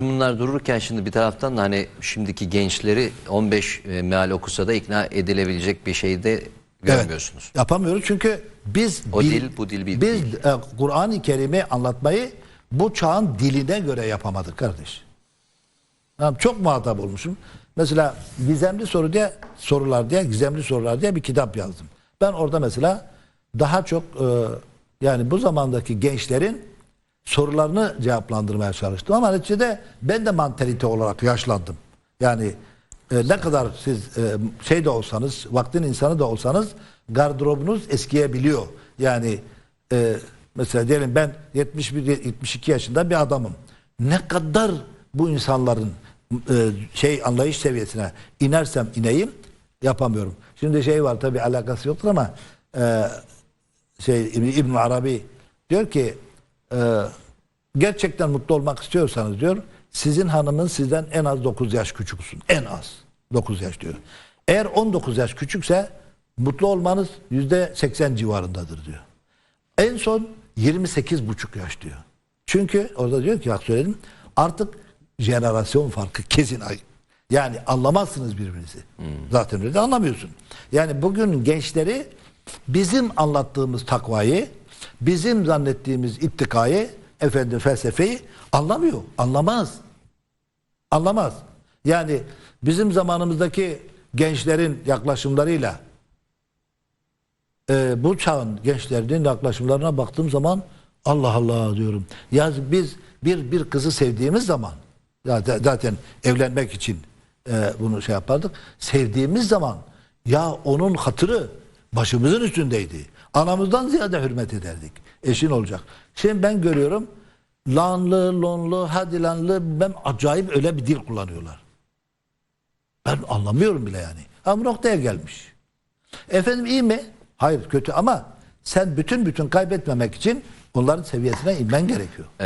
Bunlar dururken şimdi bir taraftan da hani şimdiki gençleri 15 e, meal okusa da ikna edilebilecek bir şey de görmüyorsunuz. Evet, yapamıyoruz çünkü biz O dil, bu dil bir biz değil. e, Kur'an-ı Kerim'i anlatmayı bu çağın diline göre yapamadık kardeş. Tamam, çok muhatap olmuşum. Mesela gizemli soru diye sorular diye gizemli sorular diye bir kitap yazdım. Ben orada mesela daha çok e, yani bu zamandaki gençlerin sorularını cevaplandırmaya çalıştım ama neticede ben de mantalite olarak yaşlandım. Yani e, ne kadar siz e, şey de olsanız, vaktin insanı da olsanız gardırobunuz eskiyebiliyor. Yani e, mesela diyelim ben 71 72 yaşında bir adamım. Ne kadar bu insanların e, şey anlayış seviyesine inersem ineyim yapamıyorum. Şimdi şey var tabi alakası yoktur ama e, şey İbn Arabi diyor ki e, gerçekten mutlu olmak istiyorsanız diyor sizin hanımın sizden en az 9 yaş küçüksün. En az 9 yaş diyor. Eğer 19 yaş küçükse mutlu olmanız yüzde 80 civarındadır diyor. En son 28 buçuk yaş diyor. Çünkü orada diyor ki bak söyledim artık jenerasyon farkı kesin ay. Yani anlamazsınız birbirinizi. Zaten öyle de anlamıyorsun. Yani bugün gençleri bizim anlattığımız takvayı, bizim zannettiğimiz ittikayı, efendim felsefeyi anlamıyor. Anlamaz. Anlamaz. Yani bizim zamanımızdaki gençlerin yaklaşımlarıyla e, bu çağın gençlerinin yaklaşımlarına baktığım zaman Allah Allah diyorum. Ya biz bir bir kızı sevdiğimiz zaman ya za- zaten evlenmek için e, bunu şey yapardık. Sevdiğimiz zaman ya onun hatırı başımızın üstündeydi. Anamızdan ziyade hürmet ederdik. Eşin olacak. Şimdi ben görüyorum lanlı, lonlu, hadi lanlı ben acayip öyle bir dil kullanıyorlar. Ben anlamıyorum bile yani. Bu noktaya gelmiş. Efendim iyi mi? Hayır kötü ama sen bütün bütün kaybetmemek için onların seviyesine inmen gerekiyor.